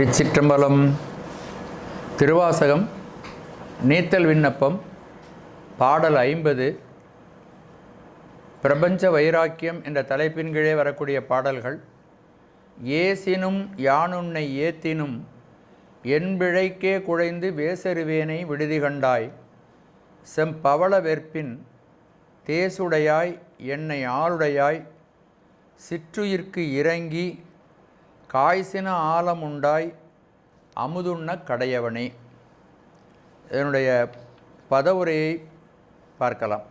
திருச்சிற்றம்பலம் திருவாசகம் நீத்தல் விண்ணப்பம் பாடல் ஐம்பது பிரபஞ்ச வைராக்கியம் என்ற தலைப்பின் கீழே வரக்கூடிய பாடல்கள் ஏசினும் யானுன்னை ஏத்தினும் என் பிழைக்கே குழைந்து வேசருவேனை விடுதி கண்டாய் செம்பவள வெற்பின் தேசுடையாய் என்னை ஆளுடையாய் சிற்றுயிர்க்கு இறங்கி காய்சின ஆழமுண்டாய் அமுதுண்ண கடையவனே. இதனுடைய பதவுரையை பார்க்கலாம்.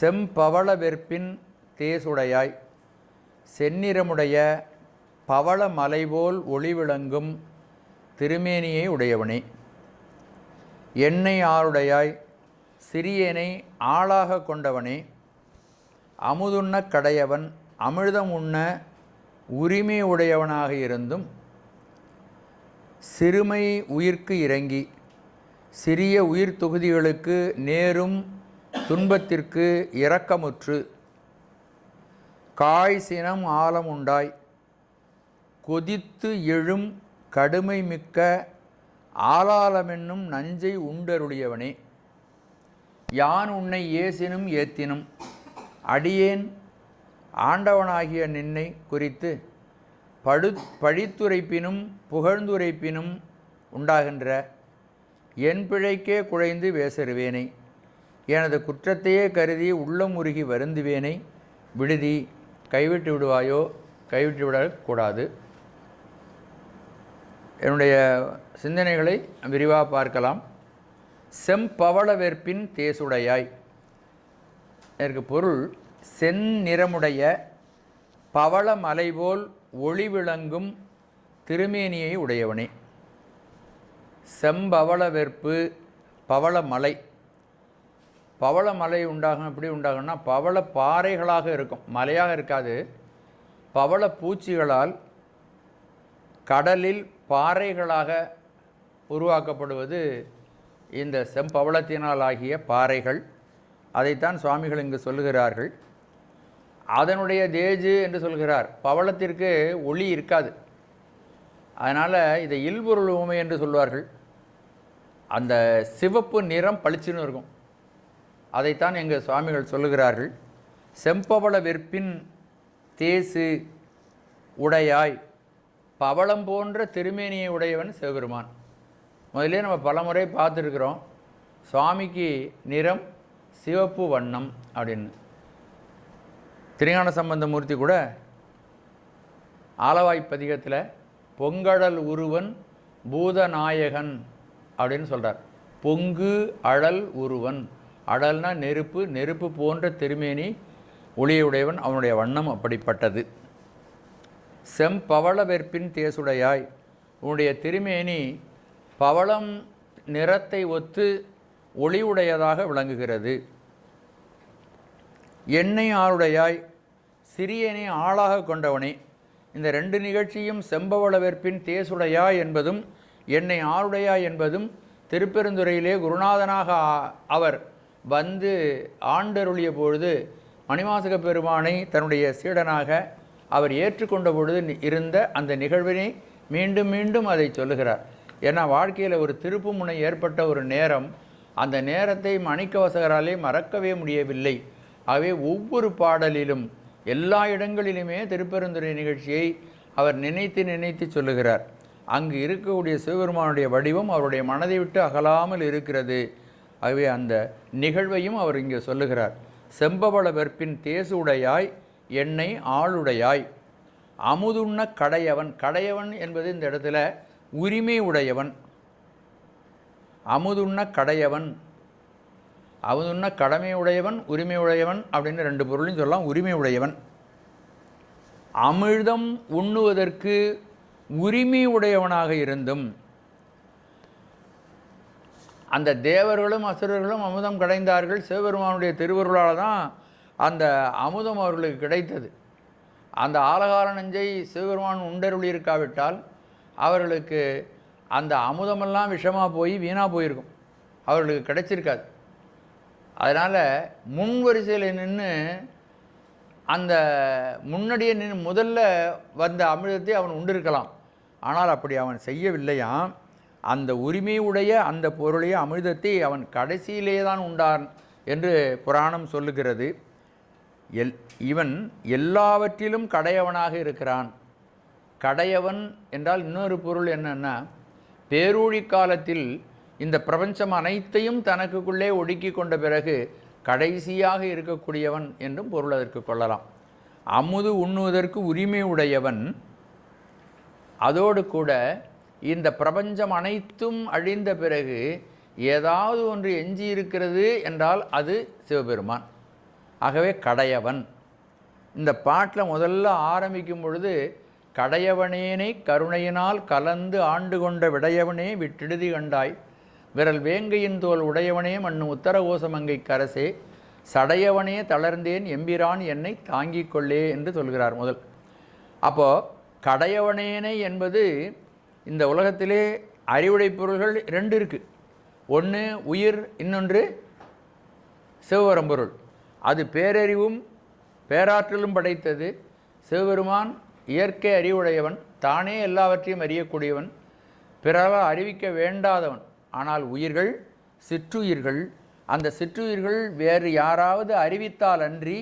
செம்பவள வெற்பின் தேசுடையாய் செந்நிறமுடைய பவள மலைபோல் ஒளிவிளங்கும் திருமேனியை உடையவனே. எண்ணெய் ஆருடையாய் சிறியனை ஆளாக கொண்டவனே. அமுதுண்ண கடையவன் அமிழ்தம் உண்ண உரிமை உடையவனாக இருந்தும் சிறுமை உயிர்க்கு இறங்கி சிறிய உயிர் தொகுதிகளுக்கு நேரும் துன்பத்திற்கு இரக்கமுற்று காய் சினம் ஆழம் உண்டாய் கொதித்து எழும் கடுமை மிக்க ஆளாளமென்னும் நஞ்சை உண்டருளியவனே. யான் உன்னை ஏசினும் ஏத்தினும் அடியேன் ஆண்டவனாகிய நின்னை குறித்து படு பழித்துரைப்பினும் புகழ்ந்துரைப்பினும் உண்டாகின்ற என் பிழைக்கே குழைந்து வேசருவேனை எனது குற்றத்தையே கருதி உள்ளம் உருகி வருந்துவேனை. விடுதி கைவிட்டு விடுவாயோ? கைவிட்டு விடக்கூடாது. என்னுடைய சிந்தனைகளை விரிவாக பார்க்கலாம். செம்பவள வெற்பின் தேசுடையாய். இதற்கு பொருள் செந்நிறமுடைய பவள மலைபோல் ஒளி விளங்கும் திருமேனியை உடையவனே. செம்பவள வெற்பு பவள மலை. பவள மலை உண்டாகும் எப்படி உண்டாகும்னா பவள பாறைகளாக இருக்கும். மலையாக இருக்காது. பவள பூச்சிகளால் கடலில் பாறைகளாக உருவாக்கப்படுவது இந்த செம்பவளத்தினால் ஆகிய பாறைகள். அதைத்தான் சுவாமிகள் இங்கு சொல்லுகிறார்கள். அதனுடைய தேஜு என்று சொல்கிறார். பவளத்திற்கு ஒளி இருக்காது. அதனால் இதை இல்பொருள் உமை என்று சொல்வார்கள். அந்த சிவப்பு நிறம் பளிச்சுன்னு இருக்கும். அதைத்தான் எங்கள் சுவாமிகள் சொல்லுகிறார்கள். செம்பவள வெற்பின் தேசு உடையாய் பவளம் போன்ற திருமேனியை உடையவன் சிவபெருமான். முதலே நம்ம பலமுறை பார்த்துருக்குறோம். சுவாமிக்கு நிறம் சிவப்பு வண்ணம் அப்படின்னு. திருஞான சம்பந்த மூர்த்தி கூட ஆலவாய் பதிகத்தில் பொங்கடல் உருவன் பூதநாயகன் அப்படின்னு சொல்கிறார் பொங்கு அழல் உருவன். அடல்னா நெருப்பு நெருப்பு போன்ற திருமேனி ஒளியுடையவன் அவனுடைய வண்ணம் அப்படிப்பட்டது. செம்பவள வெற்பின் தேசுடையாய். உன்னுடைய திருமேனி பவளம் நிறத்தை ஒத்து ஒளியுடையதாக விளங்குகிறது. எண்ணெய் ஆளுடையாய். சிறியனை ஆளாக கொண்டவனே இந்த ரெண்டு நிகழ்ச்சியும் செம்பவளவேற்பின் தேசுடையா என்பதும் என்னை ஆளுடையா என்பதும் திருப்பெருந்துறையிலே குருநாதனாக அவர் வந்து ஆண்டருளிய பொழுது மணிமாசக பெருமானை தன்னுடைய சீடனாக அவர் ஏற்றுக்கொண்ட பொழுது இருந்த அந்த நிகழ்வினை மீண்டும் மீண்டும் அதை சொல்லுகிறார். ஏன்னா வாழ்க்கையில் ஒரு திருப்பு முனை ஏற்பட்ட ஒரு நேரம் அந்த நேரத்தை மணிக்கவசகராலே மறக்கவே முடியவில்லை. ஆகவே ஒவ்வொரு பாடலிலும் எல்லா இடங்களிலுமே திருப்பெருந்துறை நிகழ்ச்சியை அவர் நினைத்து நினைத்து சொல்லுகிறார். அங்கு இருக்கக்கூடிய சிவபெருமானுடைய வடிவம் அவருடைய மனதை விட்டு அகலாமல் இருக்கிறது. ஆகவே அந்த நிகழ்வையும் அவர் இங்கே சொல்லுகிறார். செம்பவள வெற்பின் தேசு உடையாய் என்னை ஆளுடையாய். அமுதுண்ண கடையவன் கடையவன் என்பது இந்த இடத்துல உரிமை உடையவன். அமுதுண்ண கடையவன் அவனுன்னா கடமை உடையவன் உரிமை உடையவன் அப்படின்னு ரெண்டு பொருளையும் சொல்லலாம். உரிமை உடையவன் அமிர்தம் உண்ணுவதற்கு உரிமை உடையவனாக இருந்தும் அந்த தேவர்களும் அசுரர்களும் அமுதம் கடைந்தார்கள். சிவபெருமானுடைய திருவருளால் தான் அந்த அமுதம் அவர்களுக்கு கிடைத்தது. அந்த ஆலகால நஞ்சை சிவபெருமான் உண்டருளியிருக்காவிட்டால் அவர்களுக்கு அந்த அமுதமெல்லாம் விஷமாக போய் வீணாக போயிருக்கும். அவர்களுக்கு கிடைச்சிருக்காது. அதனால் முன் வரிசையில் நின்று அந்த முன்னாடியே நின்று முதல்ல வந்த அமிர்தத்தை அவன் உண்டிருக்கலாம். ஆனால் அப்படி அவன் செய்யவில்லையாம். அந்த உரிமையுடைய அந்த பொருளைய அமிர்தத்தை அவன் கடைசியிலே தான் உண்டான் என்று புராணம் சொல்லுகிறது. எல் இவன் எல்லாவற்றிலும் கடையவனாக இருக்கிறான். கடையவன் என்றால் இன்னொரு பொருள் என்னென்னா பேரூழி காலத்தில் இந்த பிரபஞ்சம் அனைத்தையும் தனக்குள்ளே ஒடுக்கி கொண்ட பிறகு கடைசியாக இருக்கக்கூடியவன் என்றும் பொருள் அதற்கு கொள்ளலாம். அமுது உண்ணுவதற்கு உரிமை உடையவன் அதோடு கூட இந்த பிரபஞ்சம் அனைத்தும் அழிந்த பிறகு ஏதாவது ஒன்று எஞ்சி இருக்கிறது என்றால் அது சிவபெருமான். ஆகவே கடையவன். இந்த பாட்டில் முதல்ல ஆரம்பிக்கும் பொழுது கடையவனேனை கருணையினால் கலந்து ஆண்டு கொண்ட விடையவனே விட்டிடுதி கண்டாய். விரல் வேங்கையின் தோல் உடையவனே மண்ணு உத்தரகோசமங்கை கரசே சடையவனே தளர்ந்தேன் எம்பிரான் என்னை தாங்கிக் கொள்ளே என்று சொல்கிறார் முதல். அப்போது கடையவனேனை என்பது இந்த உலகத்திலே அறிவுடை பொருள்கள் ரெண்டு இருக்குது ஒன்று உயிர் இன்னொன்று சிவபரம்பொருள். அது பேரறிவும் பேராற்றலும் படைத்தது. சிவபெருமான் இயற்கை அறிவுடையவன் தானே எல்லாவற்றையும் அறியக்கூடியவன் பிறரால் அறிவிக்க வேண்டாதவன். ஆனால் உயிர்கள் சிற்றுயிர்கள். அந்த சிற்றுயிர்கள் வேறு யாராவது அறிவித்தால் அன்றி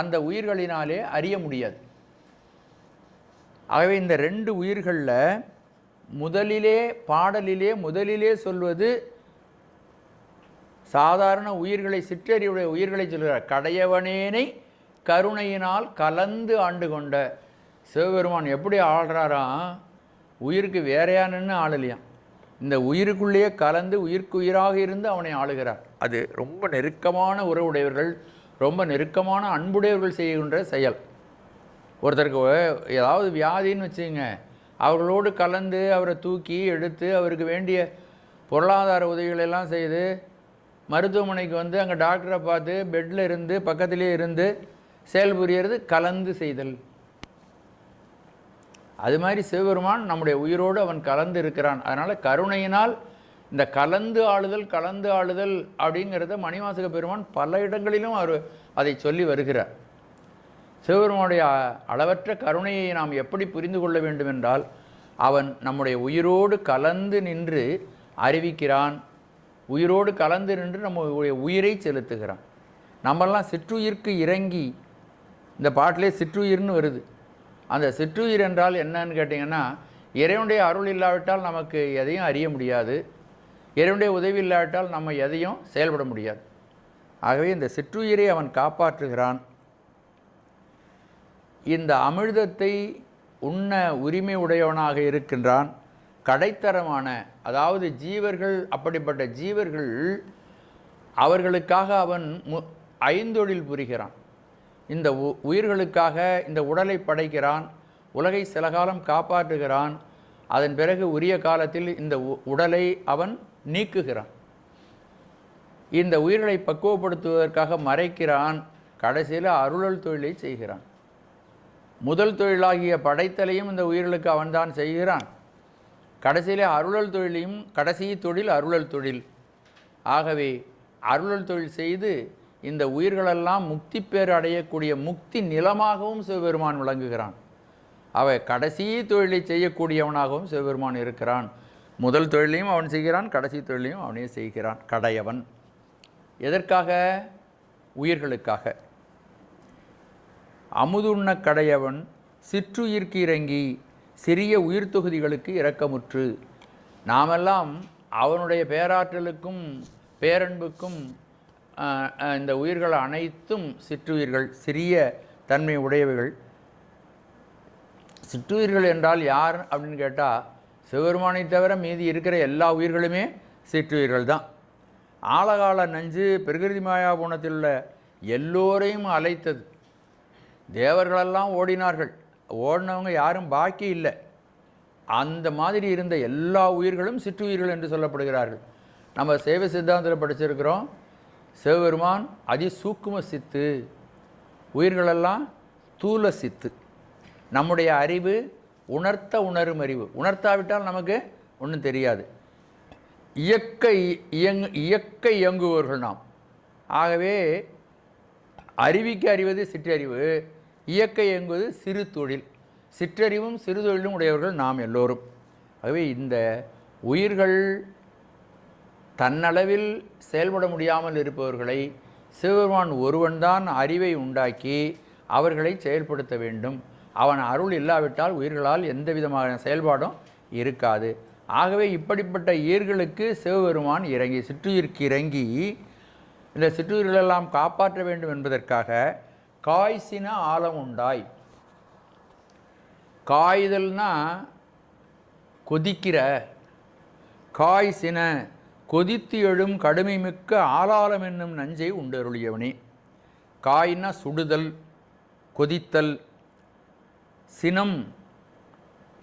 அந்த உயிர்களினாலே அறிய முடியாது. ஆகவே இந்த ரெண்டு உயிர்களில் முதலிலே பாடலிலே முதலிலே சொல்வது சாதாரண உயிர்களை சிற்றறிவுடைய உயிர்களை சொல்கிறார் கடையவனேனை கருணையினால் கலந்து ஆண்டு கொண்ட சிவபெருமான் எப்படி ஆள்றாராம்? உயிருக்கு வேறையா நின்று ஆளலையாம். இந்த உயிருக்குள்ளேயே கலந்து உயிருக்கு உயிராக இருந்து அவனை ஆளுகிறார். அது ரொம்ப நெருக்கமான உறவுடையவர்கள் ரொம்ப நெருக்கமான அன்புடையவர்கள் செய்கின்ற செயல். ஒருத்தருக்கு ஏதாவது வியாதின்னு வச்சுங்க அவர்களோடு கலந்து அவரை தூக்கி எடுத்து அவருக்கு வேண்டிய பொருளாதார உதவிகளெல்லாம் செய்து மருத்துவமனைக்கு வந்து அங்கே டாக்டரை பார்த்து பெட்டில் இருந்து பக்கத்திலே இருந்து செயல்புரியறது கலந்து செய்தல். அது மாதிரி சிவபெருமான் நம்முடைய உயிரோடு அவன் கலந்து இருக்கிறான். அதனால் கருணையினால் இந்த கலந்து ஆளுதல் கலந்து ஆளுதல் அப்படிங்கிறத மணிவாசக பெருமான் பல இடங்களிலும் அவர் அதை சொல்லி வருகிறார். சிவபெருமானுடைய அளவற்ற கருணையை நாம் எப்படி புரிந்து கொள்ள வேண்டும் என்றால் அவன் நம்முடைய உயிரோடு கலந்து நின்று அறிவிக்கிறான். உயிரோடு கலந்து நின்று நம்முடைய உயிரை செலுத்துகிறான். நம்மெல்லாம் சிற்றுயிர்க்கு இறங்கி இந்த பாட்டிலே சிற்றுயிர்னு வருது. அந்த சிற்றுயிர் என்றால் என்னன்னு கேட்டிங்கன்னா இறைவனுடைய அருள் இல்லாவிட்டால் நமக்கு எதையும் அறிய முடியாது. இறைவனுடைய உதவி இல்லாவிட்டால் நம்ம எதையும் செயல்பட முடியாது. ஆகவே இந்த சிற்றுயிரை அவன் காப்பாற்றுகிறான். இந்த அமிர்தத்தை உண்ண உரிமை உடையவனாக இருக்கின்றான். கடைத்தரமான அதாவது ஜீவர்கள் அப்படிப்பட்ட ஜீவர்கள் அவர்களுக்காக அவன் மு ஐந்தொழில் புரிகிறான். இந்த உ- உயிர்களுக்காக இந்த உடலை படைக்கிறான் உலகை சில காலம் காப்பாற்றுகிறான் அதன் பிறகு உரிய காலத்தில் இந்த உ- உடலை அவன் நீக்குகிறான். இந்த உயிர்களை பக்குவப்படுத்துவதற்காக மறைக்கிறான் கடைசியில் அருளல் தொழிலை செய்கிறான். முதல் தொழிலாகிய படைத்தலையும் இந்த உயிர்களுக்கு அவன்தான் செய்கிறான். கடைசியில் அருளல் தொழிலையும் கடைசி தொழில் அருளல் தொழில். ஆகவே அருளல் தொழில் செய்து இந்த உயிர்களெல்லாம் முக்தி பேர் அடையக்கூடிய முக்தி நிலமாகவும் சிவபெருமான் விளங்குகிறான். அவை கடைசி தொழிலை செய்யக்கூடியவனாகவும் சிவபெருமான் இருக்கிறான். முதல் தொழிலையும் அவன் செய்கிறான் கடைசி தொழிலையும் அவனே செய்கிறான் கடையவன். எதற்காக? உயிர்களுக்காக. அமுதுண்ண கடையவன் சிற்றுயிர்க்கு இறங்கி சிறிய உயிர் தொகுதிகளுக்கு இரக்கமுற்று. நாமெல்லாம் அவனுடைய பேராற்றலுக்கும் பேரன்புக்கும் இந்த உயிர்கள் அனைத்தும் சிற்றுயிர்கள் சிறிய தன்மை உடையவைகள். சிற்றுயிர்கள் என்றால் யார் அப்படின்னு கேட்டால் சிவபெருமானை தவிர மீதி இருக்கிற எல்லா உயிர்களுமே சிற்றுயிர்கள் தான். ஆழகால நஞ்சு பிரகிருதி மாயாபுணத்தில் உள்ள எல்லோரையும் அலைத்தது தேவர்களெல்லாம் ஓடினார்கள். ஓடினவங்க யாரும் பாக்கி இல்லை. அந்த மாதிரி இருந்த எல்லா உயிர்களும் சிற்றுயிர்கள் என்று சொல்லப்படுகிறார்கள். நம்ம சேவை சித்தாந்தத்தில் படிச்சிருக்கிறோம். சிவபெருமான் அதிசூக்கும சித்து உயிர்களெல்லாம் தூல சித்து. நம்முடைய அறிவு உணர்த்த உணரும் அறிவு. உணர்த்தாவிட்டால் நமக்கு ஒன்றும் தெரியாது. இயக்க இயங்கு இயக்க இயங்குபவர்கள் நாம். ஆகவே அறிவிக்க அறிவது சிற்றறிவு இயக்க இயங்குவது சிறு தொழில். சிற்றறிவும் சிறு தொழிலும் உடையவர்கள் நாம் எல்லோரும். ஆகவே இந்த உயிர்கள் தன்னளவில் செயல்பட முடியாமல் இருப்பவர்களை சிவபெருமான் ஒருவன்தான் அறிவை உண்டாக்கி அவர்களை செயல்படுத்த வேண்டும். அவன் அருள் இல்லாவிட்டால் உயிர்களால் எந்த விதமான செயல்பாடும் இருக்காது. ஆகவே இப்படிப்பட்ட ஈர்களுக்கு சிவபெருமான் இறங்கி சிற்றுயிர்க்கு இறங்கி இந்த சிற்றுயிர்களெல்லாம் காப்பாற்ற வேண்டும் என்பதற்காக காய்சின ஆழம் உண்டாய். காய்தல்னா கொதிக்கிற காய்சின கொதித்து எழும் கடுமை மிக்க ஆலாலம் என்னும் நஞ்சை உண்டருளியவனே. காய்னா சுடுதல் கொதித்தல் சினம்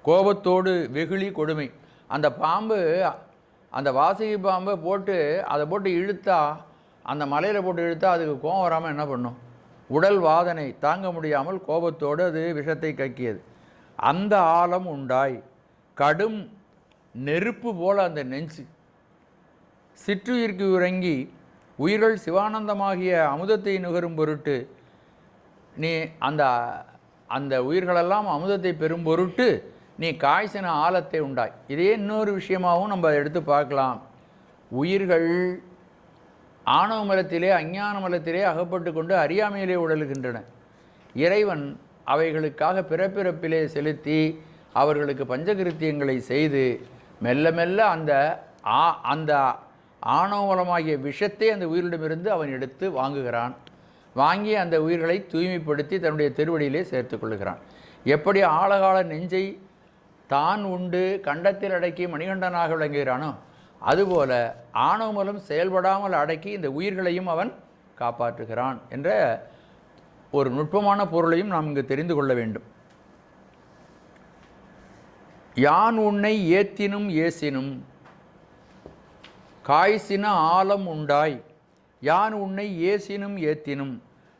கோபத்தோடு வெகுளி கொடுமை. அந்த பாம்பு அந்த வாசகி பாம்பை போட்டு அதை போட்டு இழுத்தா அந்த மலையில் போட்டு இழுத்தா அதுக்கு கோபம் வராமல் என்ன பண்ணும்? உடல் வாதனை தாங்க முடியாமல் கோபத்தோடு அது விஷத்தை கக்கியது. அந்த ஆழம் உண்டாய். கடும் நெருப்பு போல் அந்த நெஞ்சு. சிற்றுயிர்க்கு உறங்கி உயிர்கள் சிவானந்தமாகிய அமுதத்தை நுகரும் பொருட்டு நீ அந்த அந்த உயிர்களெல்லாம் அமுதத்தை பெறும் பொருட்டு நீ காய்ச்சின ஆழத்தை உண்டாய். இதே இன்னொரு விஷயமாகவும் நம்ம எடுத்து பார்க்கலாம். உயிர்கள் ஆணவ மலத்திலே அஞ்ஞான மலத்திலே அகப்பட்டு கொண்டு அறியாமையிலே உடலுகின்றன. இறைவன் அவைகளுக்காக பிறப்பிறப்பிலே செலுத்தி அவர்களுக்கு பஞ்சகிருத்தியங்களை செய்து மெல்ல மெல்ல அந்த ஆ அந்த ஆணவமலமாகிய விஷத்தை அந்த உயிரிடமிருந்து அவன் எடுத்து வாங்குகிறான். வாங்கி அந்த உயிர்களை தூய்மைப்படுத்தி தன்னுடைய திருவடியிலே சேர்த்து கொள்ளுகிறான். எப்படி ஆழகால நெஞ்சை தான் உண்டு கண்டத்தில் அடக்கி மணிகண்டனாக விளங்குகிறானோ அதுபோல ஆணவமலம் செயல்படாமல் அடக்கி இந்த உயிர்களையும் அவன் காப்பாற்றுகிறான் என்ற ஒரு நுட்பமான பொருளையும் நாம் இங்கு தெரிந்து கொள்ள வேண்டும். யான் உன்னை ஏத்தினும் ஏசினும் காய்சின ஆலம் உண்டாய். யான் உன்னை ஏசினும் ஏத்தினும்?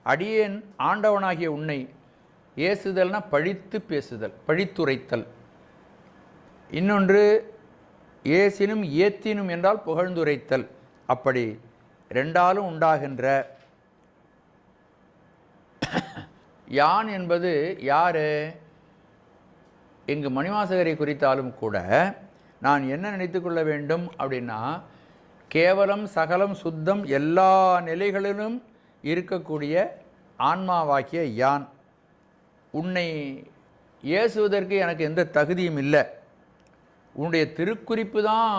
அடியேன் ஆண்டவனாகிய உன்னை ஏசுதல்னா பழித்து பேசுதல் பழித்துரைத்தல். இன்னொன்று ஏசினும் ஏத்தினும் என்றால் புகழ்ந்துரைத்தல். அப்படி ரெண்டாலும் உண்டாகின்ற யான் என்பது யார்? இங்கு மணிவாசகரை குறித்தாலும் கூட நான் என்ன நினைத்து கொள்ள வேண்டும் அப்படின்னா கேவலம் சகலம் சுத்தம் எல்லா நிலைகளிலும் இருக்கக்கூடிய ஆன்மாவாகிய யான். உன்னை ஏசுவதற்கு எனக்கு எந்த தகுதியும் இல்லை. உன்னுடைய திருக்குறிப்பு தான்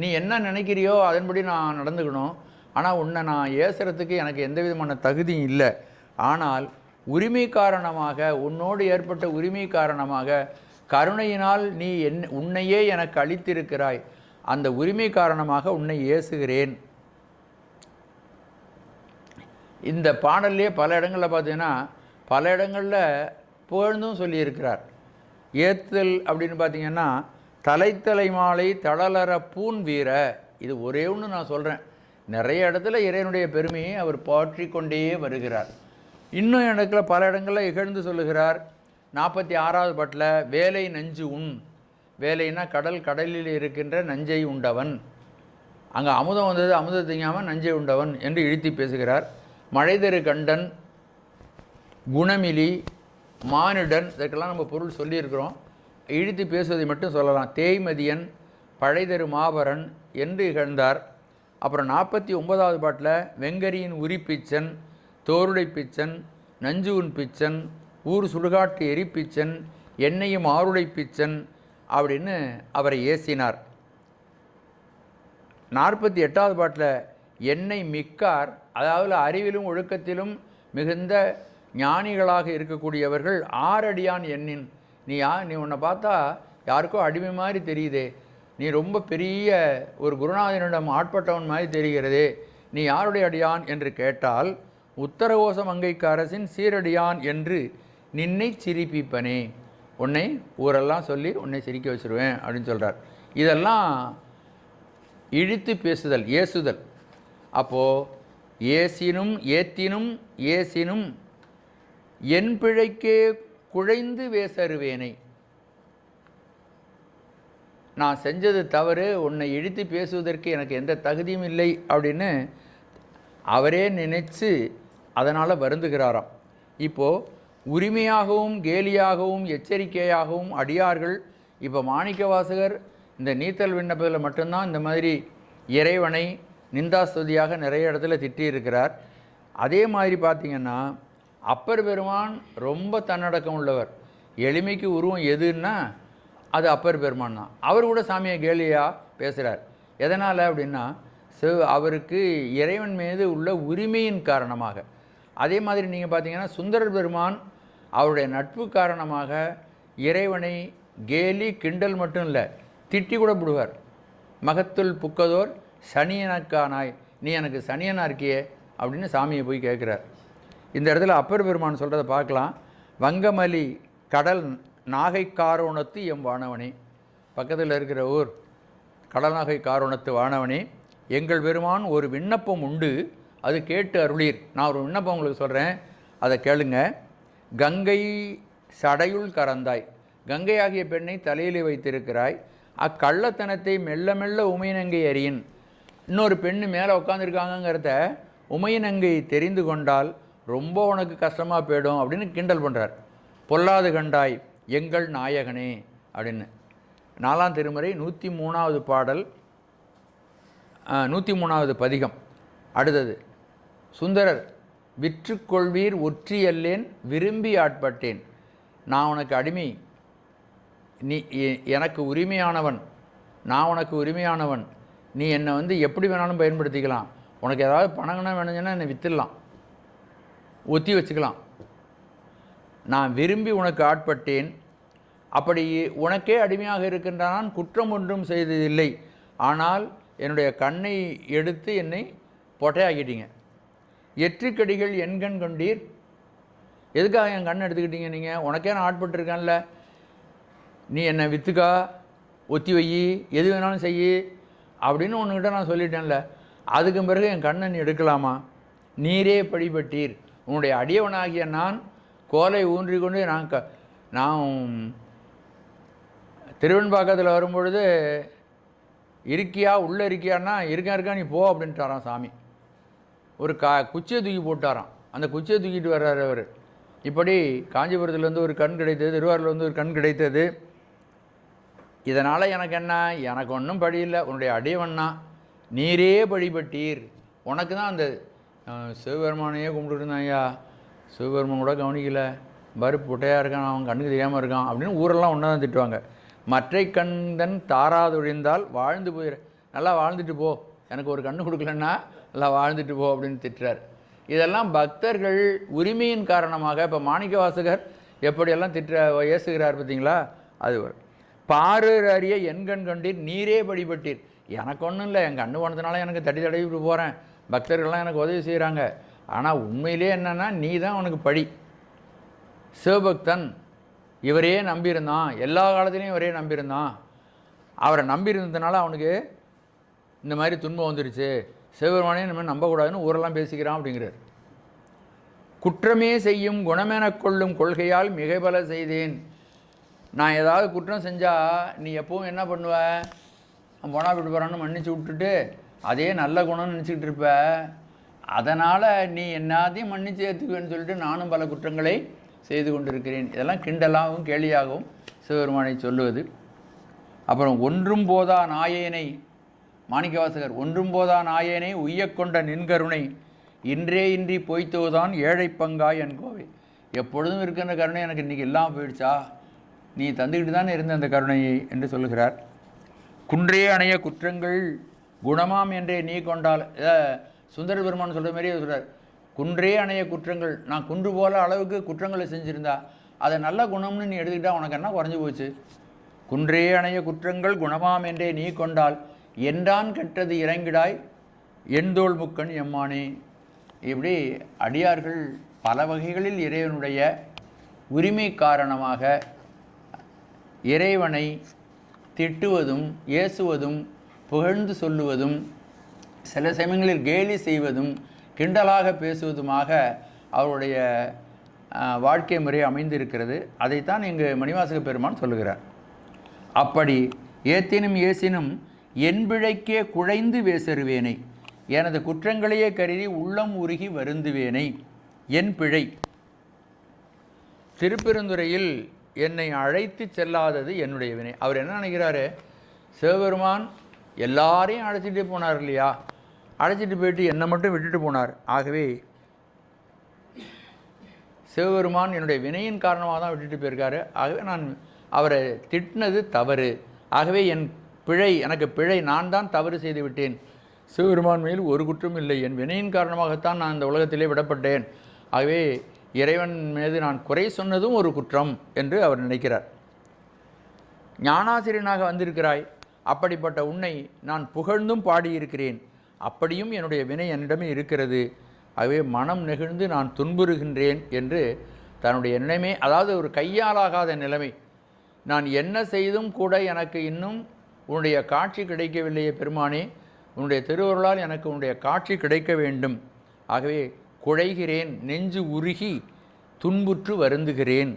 நீ என்ன நினைக்கிறியோ அதன்படி நான் நடந்துக்கணும். ஆனால் உன்னை நான் ஏசுறதுக்கு எனக்கு எந்த விதமான தகுதியும் இல்லை. ஆனால் உரிமை காரணமாக உன்னோடு ஏற்பட்ட உரிமை காரணமாக கருணையினால் நீ என் உன்னையே எனக்கு அளித்திருக்கிறாய். அந்த உரிமை காரணமாக உன்னை ஏசுகிறேன். இந்த பாடல்லையே பல இடங்களில் பார்த்தீங்கன்னா பல இடங்களில் புகழ்ந்தும் சொல்லியிருக்கிறார். ஏத்தல் அப்படின்னு பார்த்தீங்கன்னா தலைத்தலை மாலை தளலற பூன் வீர இது ஒரே ஒன்று நான் சொல்கிறேன் நிறைய இடத்துல இறைவனுடைய பெருமையை அவர் போற்றி கொண்டே வருகிறார். இன்னும் இடத்துல பல இடங்களில் இகழ்ந்து சொல்லுகிறார். நாற்பத்தி ஆறாவது பாட்டில் வேலை நஞ்சு உண் வேலைன்னா கடல் கடலில் இருக்கின்ற நஞ்சை உண்டவன். அங்கே அமுதம் வந்தது அமுதம் திங்காமல் நஞ்சை உண்டவன் என்று இழுத்தி பேசுகிறார். மழைதரு கண்டன் குணமிலி மானுடன் இதற்கெல்லாம் நம்ம பொருள் சொல்லியிருக்கிறோம். இழுத்து பேசுவதை மட்டும் சொல்லலாம். தேய்மதியன் பழைதரு மாபரன் என்று இகழ்ந்தார். அப்புறம் நாற்பத்தி ஒன்பதாவது பாட்டில் வெங்கரியின் உரிப்பிச்சன் தோருடை பிச்சன் நஞ்சுவுன் பிச்சன் ஊர் சுடுகாட்டு எரிப்பிச்சன் எண்ணெயும் ஆருடை பிச்சன் அப்படின்னு அவரை ஏசினார். நாற்பத்தி எட்டாவது பாட்டில் என்னை மிக்கார் அதாவது அறிவிலும் ஒழுக்கத்திலும் மிகுந்த ஞானிகளாக இருக்கக்கூடியவர்கள் ஆறடியான் எண்ணின் நீ யா நீ உன்னை பார்த்தா யாருக்கோ அடிமை மாதிரி தெரியுதே. நீ ரொம்ப பெரிய ஒரு குருநாதனிடம் ஆட்பட்டவன் மாதிரி தெரிகிறதே. நீ யாருடைய அடியான்? என்று கேட்டால் உத்தரகோச மங்கைக்கு அரசின் சீரடியான் என்று நின்னை சிரிப்பிப்பனே. உன்னை ஊரெல்லாம் சொல்லி உன்னை சிரிக்க வச்சிருவேன் அப்படின்னு சொல்கிறார் இதெல்லாம் இழித்து பேசுதல் ஏசுதல். அப்போது ஏசினும் ஏத்தினும் ஏசினும் என் பிழைக்கே குழைந்து வேசருவேனை நான் செஞ்சது தவறு உன்னை இழுத்து பேசுவதற்கு எனக்கு எந்த தகுதியும் இல்லை அப்படின்னு அவரே நினைச்சு அதனால் வருந்துகிறாராம். இப்போது உரிமையாகவும் கேலியாகவும் எச்சரிக்கையாகவும் அடியார்கள். இப்போ மாணிக்க வாசகர் இந்த நீத்தல் விண்ணப்பத்தில் மட்டும்தான் இந்த மாதிரி இறைவனை நிந்தாஸ்துதியாக நிறைய இடத்துல திட்டியிருக்கிறார். அதே மாதிரி பார்த்திங்கன்னா அப்பர் பெருமான் ரொம்ப தன்னடக்கம் உள்ளவர். எளிமைக்கு உருவம் எதுன்னா அது அப்பர் பெருமான் தான். அவர் கூட சாமியை கேலியாக பேசுகிறார் எதனால் அப்படின்னா சிவ அவருக்கு இறைவன் மீது உள்ள உரிமையின் காரணமாக. அதே மாதிரி நீங்கள் பார்த்தீங்கன்னா சுந்தரர் பெருமான் அவருடைய நட்பு காரணமாக இறைவனை கேலி கிண்டல் மட்டும் இல்லை திட்டி கூட விடுவார் மகத்துள் புக்கதோர் சனியனக்கானாய் நீ எனக்கு சனியனாக இருக்கியே? அப்படின்னு சாமியை போய் கேட்குறார். இந்த இடத்துல அப்பர் பெருமான் சொல்கிறத பார்க்கலாம். வங்கமலி கடல் நாகை காரோணத்து எம் வானவனே. பக்கத்தில் இருக்கிற ஊர். கடல்நாகை காரோணத்து வானவனே. எங்கள் பெருமான் ஒரு விண்ணப்பம் உண்டு. அது கேட்டு அருளீர். நான் ஒரு விண்ணப்பம் உங்களுக்கு சொல்கிறேன் அதை கேளுங்கள் கங்கை சடையுள் கறந்தாய். கங்கை ஆகிய பெண்ணை தலையிலே வைத்திருக்கிறாய். அக்கள்ளத்தனத்தை மெல்ல மெல்ல உமையனங்கை அறியின். இன்னொரு பெண்ணு மேலே உட்காந்துருக்காங்கங்கிறத உமையனங்கை தெரிந்து கொண்டால் ரொம்ப உனக்கு கஷ்டமாக போயிடும் அப்படின்னு கிண்டல் பண்ணுறார் பொல்லாது கண்டாய் எங்கள் நாயகனே அப்படின்னு. நாலாம் திருமுறை நூற்றி மூணாவது பாடல் நூற்றி மூணாவது பதிகம். அடுத்தது சுந்தரர் விற்றுக்கொள்வீர் ஒற்றியல்லேன் விரும்பி ஆட்பட்டேன். நான் உனக்கு அடிமை. நீ எ- எனக்கு உரிமையானவன். நான் உனக்கு உரிமையானவன். நீ என்னை வந்து எப்படி வேணாலும் பயன்படுத்திக்கலாம். உனக்கு ஏதாவது பணங்கனா வேணுங்கன்னா என்னை விற்றுடலாம் ஒத்தி வச்சுக்கலாம். நான் விரும்பி உனக்கு ஆட்பட்டேன். அப்படி உனக்கே அடிமையாக இருக்கின்ற நான் குற்றம் ஒன்றும் செய்ததில்லை. ஆனால் என்னுடைய கண்ணை எடுத்து என்னை பொட்டையாக்கிட்டீங்க. எற்றுக்கடிகள் எண்கண் கொண்டீர் எதுக்காக என் கண் எடுத்துக்கிட்டீங்க நீங்கள் உனக்கே நான் ஆட்பட்டுருக்கேன்ல நீ என்னை விற்றுக்கா ஒத்தி வை. எது வேணாலும் செய். அப்படின்னு உன்கிட்ட நான் சொல்லிட்டேன்ல. அதுக்கு பிறகு என் கண்ணை நீ எடுக்கலாமா? நீரே படிபட்டீர். உன்னுடைய அடியவனாகிய நான் கோலை ஊன்றி கொண்டு நான் க நான் திருவெண்பாக்கத்தில் வரும்பொழுது இருக்கியா உள்ளே இருக்கியான்னா இருக்கேன் இருக்கா நீ போ அப்படின்ட்டாராம் சாமி. ஒரு கா குச்சியை தூக்கி போட்டாராம். அந்த குச்சியை தூக்கிட்டு வர்றாரு அவர். இப்படி காஞ்சிபுரத்துலேருந்து ஒரு கண் கிடைத்தது திருவாரூர்லேருந்து ஒரு கண் கிடைத்தது. இதனால் எனக்கு என்ன? எனக்கு ஒன்றும் படி இல்லை. உன்னுடைய அடியவன்னா நீரே படிபட்டீர் உனக்கு தான் அந்த சிவபெருமானையே கும்பிட்டுருந்தான் ஐயா. சிவபெருமான் கூட கவனிக்கல. பருப்பு புட்டையாக இருக்கான் அவன் கண்ணுக்கு தெரியாமல் இருக்கான் அப்படின்னு ஊரெல்லாம் ஒன்றா தான் திட்டுவாங்க. மற்றை கண்தன் தாராதொழிந்தால் வாழ்ந்து போயிரு. நல்லா வாழ்ந்துட்டு போ. எனக்கு ஒரு கண்ணு கொடுக்கலன்னா எல்லாம் வாழ்ந்துட்டு போ அப்படின்னு திட்டுறார். இதெல்லாம் பக்தர்கள் உரிமையின் காரணமாக இப்போ மாணிக்க வாசகர் எப்படியெல்லாம் திட்ட ஏசுகிறார் பார்த்தீங்களா? அது ஒரு பாரர் அறிய எண்கண் கண்டீர் நீரே படிபட்டீர் எனக்கு ஒன்றும் இல்லை என் கண்ணு போனதுனால எனக்கு தட்டி தடவிட்டு போகிறேன் பக்தர்கள்லாம் எனக்கு உதவி செய்கிறாங்க ஆனால் உண்மையிலே என்னென்னா நீ தான் உனக்கு படி சிவபக்தன் இவரையே நம்பியிருந்தான். எல்லா காலத்துலேயும் இவரையே நம்பியிருந்தான். அவரை நம்பியிருந்ததுனால அவனுக்கு இந்த மாதிரி துன்பம் வந்துருச்சு. சிவபெருமானே நம்ம நம்பக்கூடாதுன்னு ஊரெல்லாம் பேசிக்கிறான் அப்படிங்கிறார். குற்றமே செய்யும் குணமெனக் கொள்ளும் கொள்கையால் மிகைபல செய்தேன். நான் ஏதாவது குற்றம் செஞ்சால் நீ எப்பவும் என்ன பண்ணுவ? போனா விட்டு போகிறான்னு மன்னிச்சு விட்டுட்டு அதே நல்ல குணம்னு நினச்சிக்கிட்டு இருப்ப. அதனால் நீ எல்லாத்தையும் மன்னிச்சு ஏற்றுக்குவேன்னு சொல்லிட்டு நானும் பல குற்றங்களை செய்து கொண்டிருக்கிறேன். இதெல்லாம் கிண்டலாகவும் கேலியாகவும் சிவபெருமானை சொல்லுவது. அப்புறம் ஒன்றும் போதா நாயேனை மாணிக்கவாசகர் ஒன்றும் போதா நாயேனை உய்யக்கொண்ட நின்கருணை இன்றே இன்றி பொய்த்தோதான் ஏழை பங்காய் என் கோவை. எப்பொழுதும் இருக்கின்ற கருணை எனக்கு இன்றைக்கி இல்லாமல் போயிடுச்சா? நீ தந்துக்கிட்டு தானே இருந்த அந்த கருணையை என்று சொல்லுகிறார். குன்றே அணைய குற்றங்கள் குணமாம் என்றே நீ கொண்டால் சுந்தர பெருமான் சொல்கிற மாதிரியே சொல்கிறார் குன்றே அணைய குற்றங்கள் நான் குன்று போல அளவுக்கு குற்றங்களை செஞ்சுருந்தா அதை நல்ல குணம்னு நீ எடுத்துக்கிட்டா உனக்கு என்ன குறைஞ்சி போச்சு? குன்றே அணைய குற்றங்கள் குணமாம் என்றே நீ கொண்டால் என்றான் கெட்டது இறங்கிடாய். எந்தோள் முக்கன் எம்மானே. இப்படி அடியார்கள் பல வகைகளில் இறைவனுடைய உரிமை காரணமாக இறைவனை திட்டுவதும் ஏசுவதும் புகழ்ந்து சொல்லுவதும் சில சமயங்களில் கேலி செய்வதும் கிண்டலாக பேசுவதுமாக அவருடைய வாழ்க்கை முறை அமைந்திருக்கிறது. அதைத்தான் இங்கு மணிவாசக பெருமான் சொல்லுகிறார். அப்படி ஏத்தினும் ஏசினும் என் பிழைக்கே குழைந்து வேசருவேனை எனது குற்றங்களையே கருதி உள்ளம் உருகி வருந்துவேனை. என் பிழை. திருப்பெருந்துறையில் என்னை அழைத்து செல்லாதது என்னுடைய வினை அவர் என்ன நினைக்கிறாரு? சிவபெருமான் எல்லாரையும் அழைச்சிட்டு போனார் இல்லையா? அழைச்சிட்டு போயிட்டு என்னை மட்டும் விட்டுட்டு போனார். ஆகவே சிவபெருமான் என்னுடைய வினையின் காரணமாக தான் விட்டுட்டு போயிருக்காரு. ஆகவே நான் அவரை திட்டினது தவறு. ஆகவே என் பிழை எனக்கு பிழை நான் தான் தவறு செய்து விட்டேன். சிவபெருமான் மேல் ஒரு குற்றம் இல்லை. என் வினையின் காரணமாகத்தான் நான் இந்த உலகத்திலே விடப்பட்டேன். ஆகவே இறைவன் மீது நான் குறை சொன்னதும் ஒரு குற்றம் என்று அவர் நினைக்கிறார். ஞானாசிரியனாக வந்திருக்கிறாய். அப்படிப்பட்ட உன்னை நான் புகழ்ந்தும் பாடியிருக்கிறேன். அப்படியும் என்னுடைய வினை என்னிடமே இருக்கிறது. ஆகவே மனம் நெகிழ்ந்து நான் துன்புறுகின்றேன் என்று தன்னுடைய நிலைமை அதாவது ஒரு கையாலாகாத நிலைமை. நான் என்ன செய்தும் கூட எனக்கு இன்னும் உன்னுடைய காட்சி கிடைக்கவில்லையே பெருமானே உன்னுடைய திருவருளால் எனக்கு உன்னுடைய காட்சி கிடைக்க வேண்டும். ஆகவே குழைகிறேன் நெஞ்சு உருகி துன்புற்று வருந்துகிறேன்.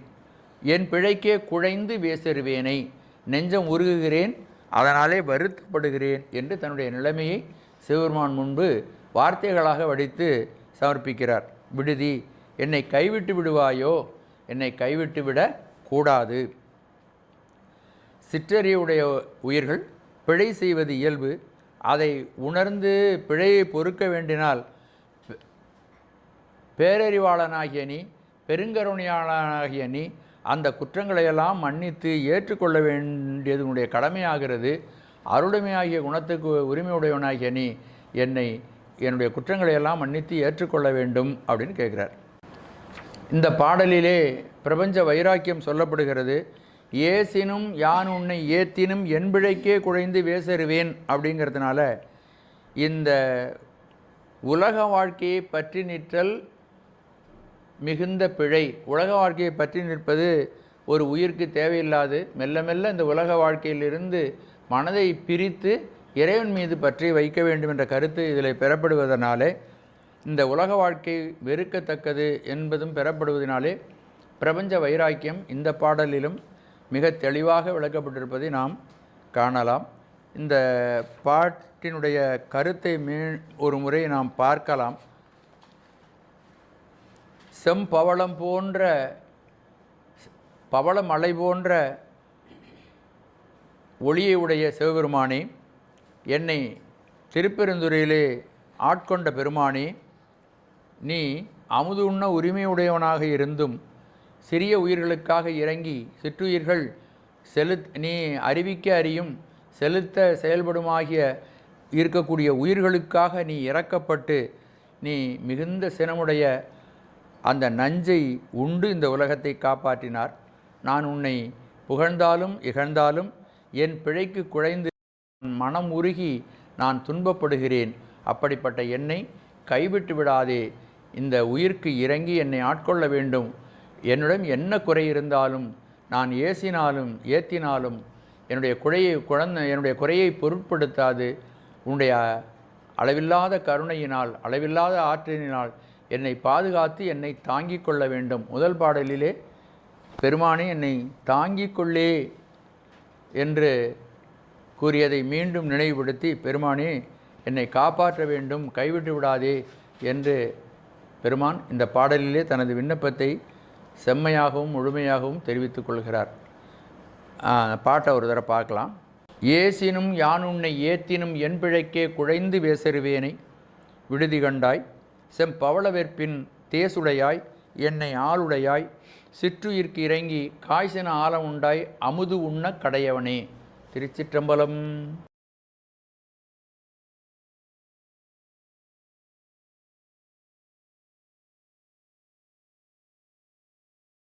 என் பிழைக்கே குழைந்து வேசருவேனை நெஞ்சம் உருகுகிறேன் அதனாலே வருத்தப்படுகிறேன் என்று தன்னுடைய நிலைமையை சிவபெருமான் முன்பு வார்த்தைகளாக வடித்து சமர்ப்பிக்கிறார். விடுதி என்னை கைவிட்டு விடுவாயோ? என்னை கைவிட்டு விட கூடாது. சிற்றறிவுடைய உயிர்கள் பிழை செய்வது இயல்பு. அதை உணர்ந்து பிழையை பொறுக்க வேண்டினால் பேரறிவாளனாகிய நீ பெருங்கருணையாளனாகிய நீ அந்த குற்றங்களையெல்லாம் மன்னித்து ஏற்றுக்கொள்ள வேண்டியது உன்னுடைய கடமையாகிறது. அருளுமையாகிய குணத்துக்கு உரிமையுடையவனாகிய நீ என்னை என்னுடைய குற்றங்களையெல்லாம் மன்னித்து ஏற்றுக்கொள்ள வேண்டும் அப்படின்னு கேட்குறார். இந்த பாடலிலே பிரபஞ்ச வைராக்கியம் சொல்லப்படுகிறது. ஏசினும் யான் உன்னை ஏத்தினும் என்பிழைக்கே குழைந்து வேசருவேன் அப்படிங்கிறதுனால இந்த உலக வாழ்க்கையை பற்றி நிற்றல் மிகுந்த பிழை. உலக வாழ்க்கையை பற்றி நிற்பது ஒரு உயிருக்கு தேவையில்லாது. மெல்ல மெல்ல இந்த உலக வாழ்க்கையிலிருந்து மனதை பிரித்து இறைவன் மீது பற்றி வைக்க வேண்டும் என்ற கருத்து இதில் பெறப்படுவதனாலே இந்த உலக வாழ்க்கை வெறுக்கத்தக்கது என்பதும் பெறப்படுவதனாலே பிரபஞ்ச வைராக்கியம் இந்த பாடலிலும் மிக தெளிவாக விளக்கப்பட்டிருப்பதை நாம் காணலாம். இந்த பாட்டினுடைய கருத்தை மீ ஒரு முறை நாம் பார்க்கலாம். செம்பவளம் போன்ற பவள மலை போன்ற ஒளியை உடைய சிவபெருமானே என்னை திருப்பெருந்துறையிலே ஆட்கொண்ட பெருமானே நீ அமுது உண்ண உரிமையுடையவனாக இருந்தும் சிறிய உயிர்களுக்காக இறங்கி சிற்றுயிர்கள் செலுத் நீ அறிவிக்க அறியும் செலுத்த செயல்படுமாகிய இருக்கக்கூடிய உயிர்களுக்காக நீ இறக்கப்பட்டு நீ மிகுந்த சினமுடைய அந்த நஞ்சை உண்டு இந்த உலகத்தை காப்பாற்றினார். நான் உன்னை புகழ்ந்தாலும் இகழ்ந்தாலும் என் பிழைக்கு குழைந்து மனம் உருகி நான் துன்பப்படுகிறேன். அப்படிப்பட்ட என்னை கைவிட்டு விடாதே. இந்த உயிர்க்கு இறங்கி என்னை ஆட்கொள்ள வேண்டும். என்னிடம் என்ன குறை இருந்தாலும் நான் ஏசினாலும் ஏத்தினாலும் என்னுடைய குறையை குழந்த என்னுடைய குறையை பொருட்படுத்தாது. உன்னுடைய அளவில்லாத கருணையினால் அளவில்லாத ஆற்றலினால் என்னை பாதுகாத்து என்னை தாங்கி கொள்ள வேண்டும். முதல் பாடலிலே பெருமானே என்னை தாங்கிக் கொள்ளே என்று கூறியதை மீண்டும் நினைவுபடுத்தி பெருமானே என்னை காப்பாற்ற வேண்டும் கைவிட்டு விடாதே என்று பெருமான் இந்த பாடலிலே தனது விண்ணப்பத்தை செம்மையாகவும் முழுமையாகவும் தெரிவித்துக் கொள்கிறார். பாட்டை ஒரு தடவை பார்க்கலாம். ஏசினும் யான் உன்னை ஏத்தினும் என் பிழைக்கே குழைந்து வேசருவேனை விடுதி கண்டாய் செம்பவளவேற்பின் தேசுடையாய் என்னை ஆளுடையாய் சிற்றுயிர்க்கு இறங்கி காய்ச்சன ஆழம் உண்டாய் அமுது உண்ண கடையவனே. திருச்சிற்றம்பலம்.